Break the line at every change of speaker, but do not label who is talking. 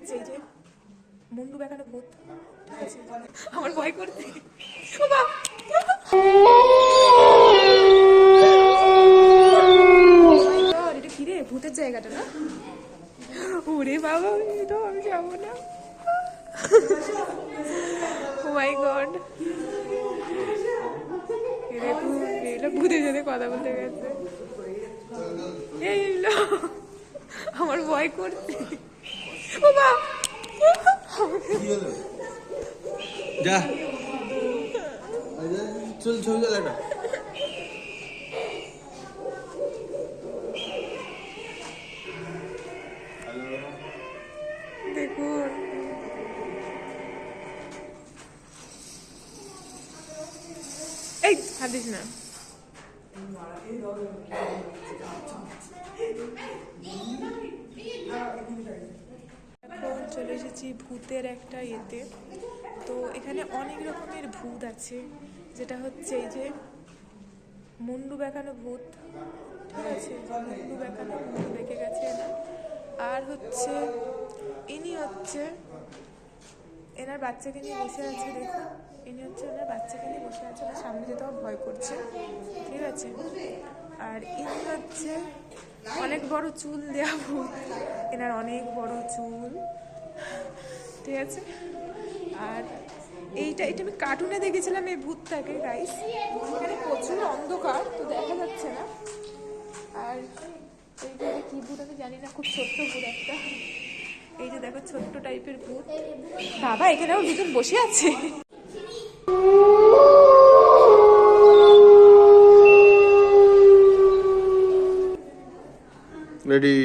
হচ্ছে এই যে মুন্ডু বেকানো ভূত। আমার ভয় করতে এটা কি রে? ভূতের জায়গাটা না? ওরে বাবা এটা আমি যাব না। মাই গড এগুলো ভূতের সাথে কথা বলতে গেছে। এই এলো আমার ভয় করছে।
যা। চল ছবি গেল একটা।
দেখুন। এই হাত দিস না এখন চলে এসেছি ভূতের একটা ইয়েতে। তো এখানে অনেক রকমের ভূত আছে। যেটা হচ্ছে এই যে মুন্ডু বেঁকানো ভূত, ঠিক আছে? মুন্ডু বেঁকানো মুন্ডু বেঁকে গেছে। আর হচ্ছে, ইনি হচ্ছে, এনার বাচ্চাকে নিয়ে বসে আছে, দেখুন। ইনি হচ্ছে ওনার বাচ্চাকে নিয়ে বসে আছে, ওনার সামনে যেতে আমার ভয় করছে, ঠিক আছে? আর ইনি হচ্ছে অনেক বড় চুল দেওয়া ভূত। এনার অনেক বড় চুল। ঠিক আছে? আর এইটা, এটা আমি কার্টুনে দেখেছিলাম এই ভূতটাকে গাইস এখানে প্রচুর অন্ধকার, তো দেখা যাচ্ছে না। আর এইটা কি ভূত আমি জানি না, খুব ছোট্ট ভূত একটা। এই যে দেখো, ছোট্ট টাইপের ভূত। বাবা, এখানেও দুজন বসে আছে।
রেডি